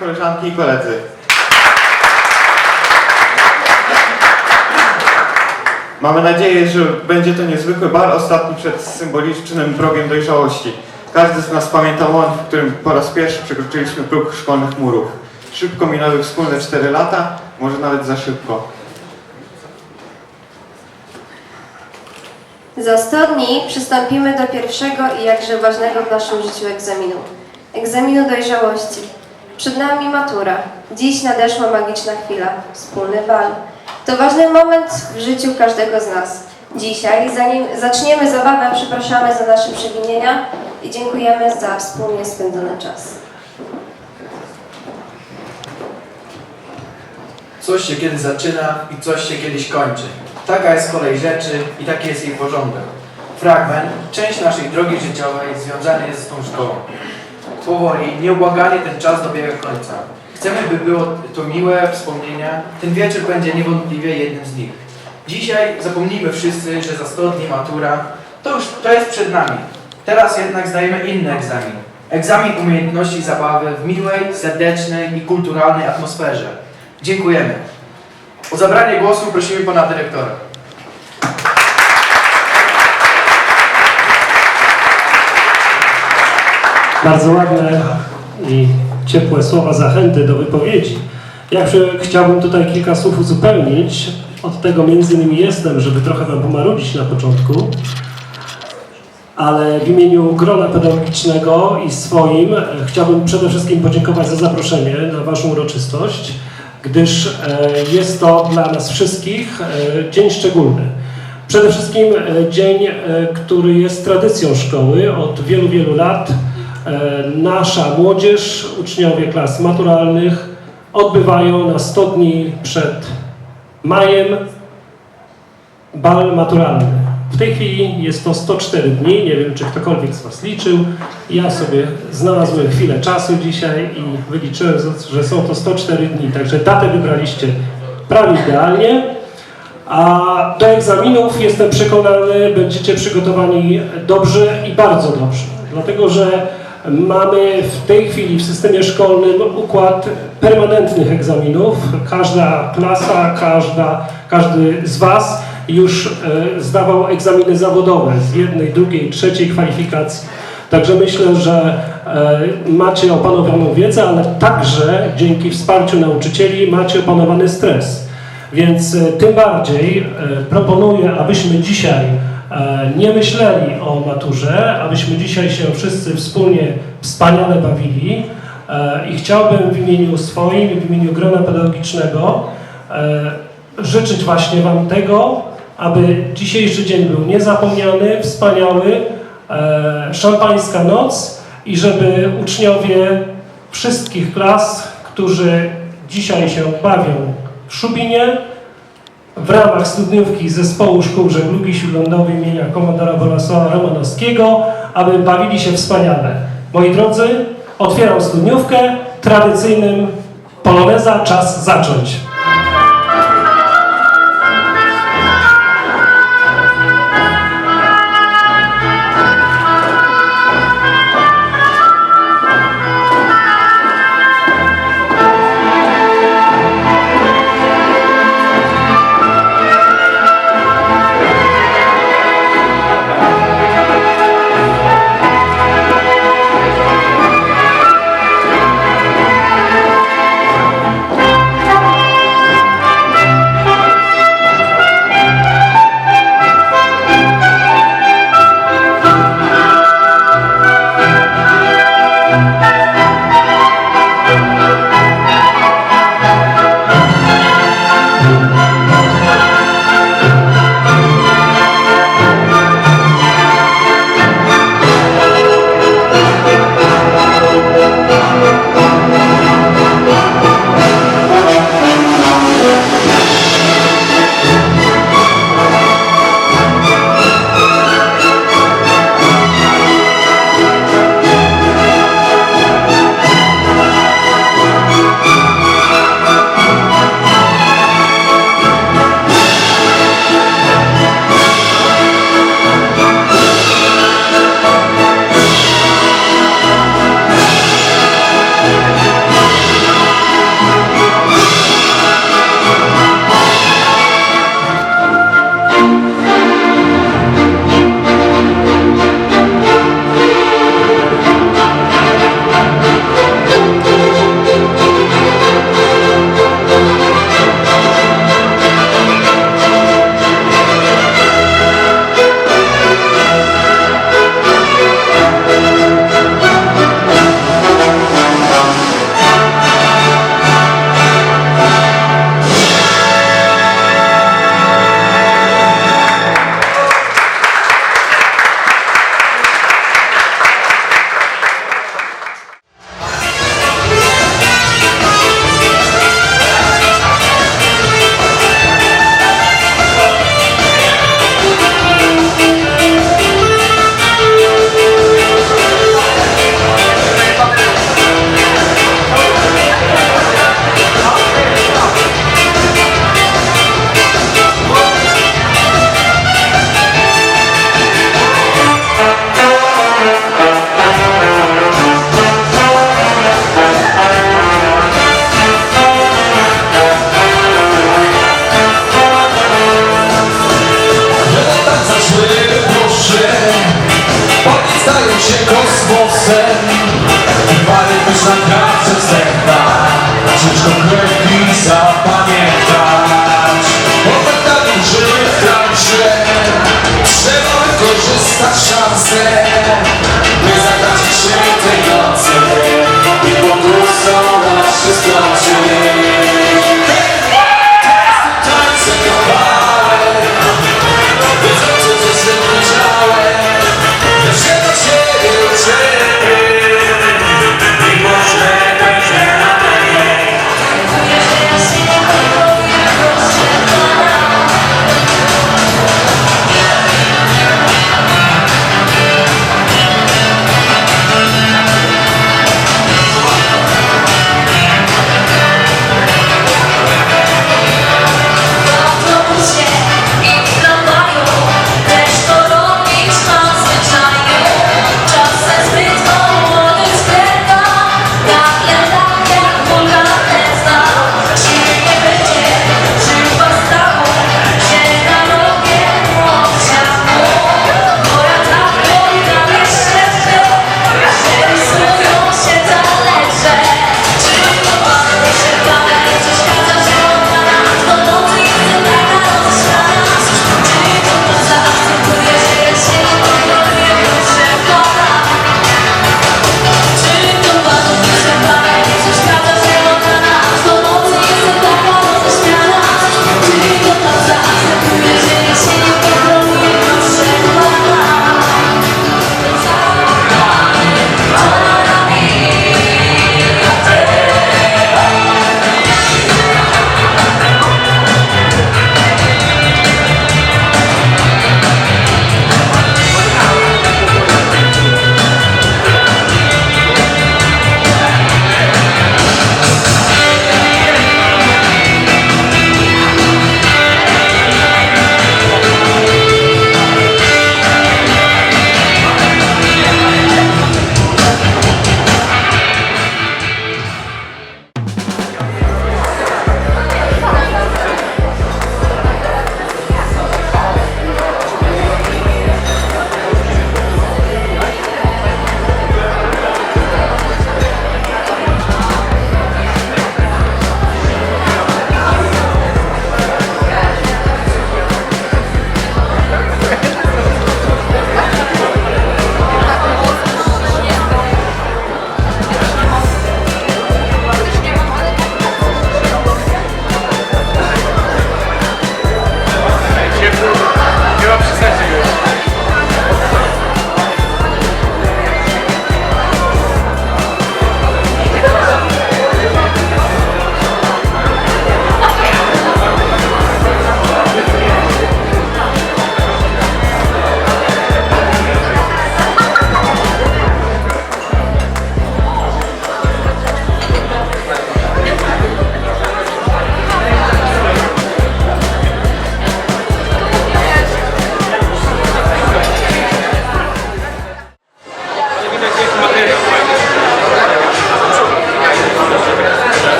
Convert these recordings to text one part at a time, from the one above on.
Koleżanki i koledzy. Mamy nadzieję, że będzie to niezwykły bal, ostatni przed symbolicznym progiem dojrzałości. Każdy z nas pamięta moment, w którym po raz pierwszy przekroczyliśmy próg szkolnych murów. Szybko minęły wspólne 4 lata, może nawet za szybko. Za 100 dni przystąpimy do pierwszego i jakże ważnego w naszym życiu egzaminu. Egzaminu dojrzałości. Przed nami matura. Dziś nadeszła magiczna chwila. Wspólny bal. To ważny moment w życiu każdego z nas. Dzisiaj, zanim zaczniemy zabawę, przepraszamy za nasze przewinienia i dziękujemy za wspólnie spędzony czas. Coś się kiedyś zaczyna i coś się kiedyś kończy. Taka jest kolej rzeczy i taki jest jej porządek. Fragment, część naszej drogi życiowej związany jest z tą szkołą. Powoli, nieubłaganie ten czas dobiega końca. Chcemy, by było to miłe wspomnienia. Ten wieczór będzie niewątpliwie jednym z nich. Dzisiaj zapomnijmy wszyscy, że za 100 dni matura to już to jest przed nami. Teraz jednak zdajemy inny egzamin. Egzamin umiejętności zabawy w miłej, serdecznej i kulturalnej atmosferze. Dziękujemy. O zabranie głosu prosimy pana dyrektora. Bardzo ładne i ciepłe słowa zachęty do wypowiedzi. Ja chciałbym tutaj kilka słów uzupełnić. Od tego między innymi jestem, żeby trochę Wam pomarudzić na początku. Ale w imieniu grona pedagogicznego i swoim e, chciałbym przede wszystkim podziękować za zaproszenie na Waszą uroczystość, gdyż e, jest to dla nas wszystkich e, dzień szczególny. Przede wszystkim dzień, który jest tradycją szkoły od wielu, wielu lat. E, Nasza młodzież, uczniowie klas maturalnych odbywają na 100 dni przed majem bal maturalny. W tej chwili jest to 104 dni, nie wiem czy ktokolwiek z Was liczył. Ja sobie znalazłem chwilę czasu dzisiaj i wyliczyłem, że są to 104 dni, także datę wybraliście prawie idealnie. A do egzaminów jestem przekonany, będziecie przygotowani dobrze i bardzo dobrze. Dlatego, że mamy w tej chwili w systemie szkolnym układ permanentnych egzaminów. Każda klasa, każda, każdy z Was już e, zdawał egzaminy zawodowe z jednej, drugiej, trzeciej kwalifikacji. Także myślę, że e, macie opanowaną wiedzę, ale także dzięki wsparciu nauczycieli macie opanowany stres. Więc e, tym bardziej proponuję, abyśmy dzisiaj nie myśleli o maturze, abyśmy dzisiaj się wszyscy wspólnie wspaniale bawili. E, i chciałbym w imieniu swoim w imieniu grona pedagogicznego e, życzyć właśnie Wam tego, aby dzisiejszy dzień był niezapomniany, wspaniały, e, szampańska noc i żeby uczniowie wszystkich klas, którzy dzisiaj się bawią w Szubinie, w ramach studniówki Zespołu Szkół Żeglugi Śródlądowej imienia komandora Bolesława Romanowskiego, aby bawili się wspaniale. Moi drodzy, otwieram studniówkę tradycyjnym poloneza czas zacząć.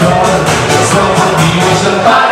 God, someone needs a body.